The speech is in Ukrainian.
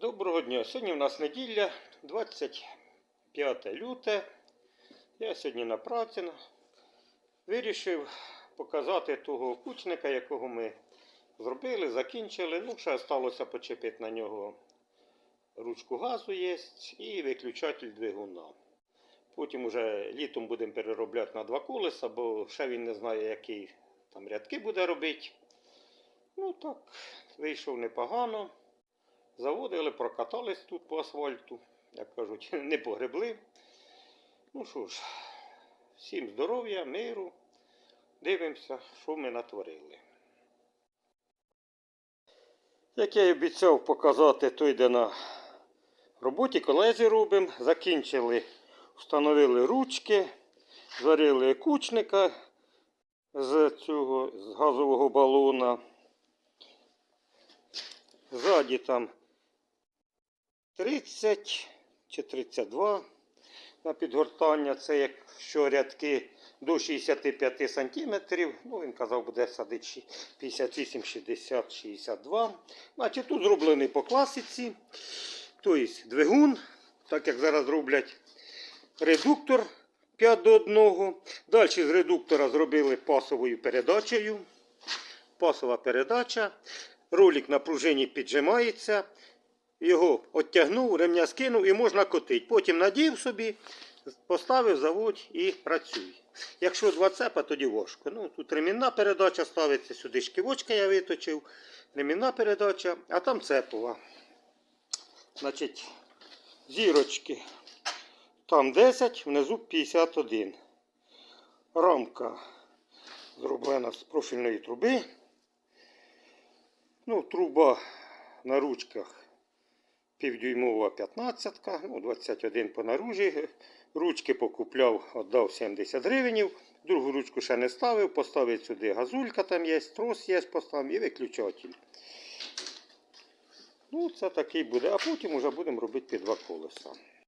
Доброго дня. Сьогодні в нас неділя, 25 люте. Я сьогодні на праці вирішив показати того кучника, якого ми зробили, закінчили. Ну, ще залишилося почепити на нього ручку газу є і виключатель двигуна. Потім уже літом будемо переробляти на два колеса, бо ще він не знає, які там рядки буде робити. Ну так, вийшов непогано. Заводили, прокатались тут по асфальту, як кажуть, не погребли. Ну що ж, всім здоров'я, миру. Дивимося, що ми натворили. Як я й обіцяв показати, то йде на роботі, колезі робимо. Закінчили, встановили ручки, зварили кучника з цього з газового балона. Ззаді там 30 чи 32 на підгортання. Це якщо рядки до 65 см. Ну, він казав, буде садити 58, 60, 62. Значить, тут зроблений по класиці. Тобто двигун, так як зараз роблять редуктор 5 до 1. Далі з редуктора зробили пасовою передачею. Пасова передача. Ролик на пружині піджимається. Його оттягнув, ремня скинув і можна котити. Потім надів собі, поставив, заводь і працюй. Якщо два цепа, тоді важко. Ну, тут ремінна передача ставиться, сюди шківочка я виточив. Ремінна передача, а там цепова. Значить, зірочки. Там 10, внизу 51. Рамка зроблена з профільної труби. Ну, труба на ручках півдюймова 15, ну, 21 по наружі. Ручки покупляв, віддав 70 гривень. Другу ручку ще не ставив, поставив сюди газулька, там є, трос є, поставив і виключатель. Ну, це такий буде, а потім вже будемо робити під два колеса.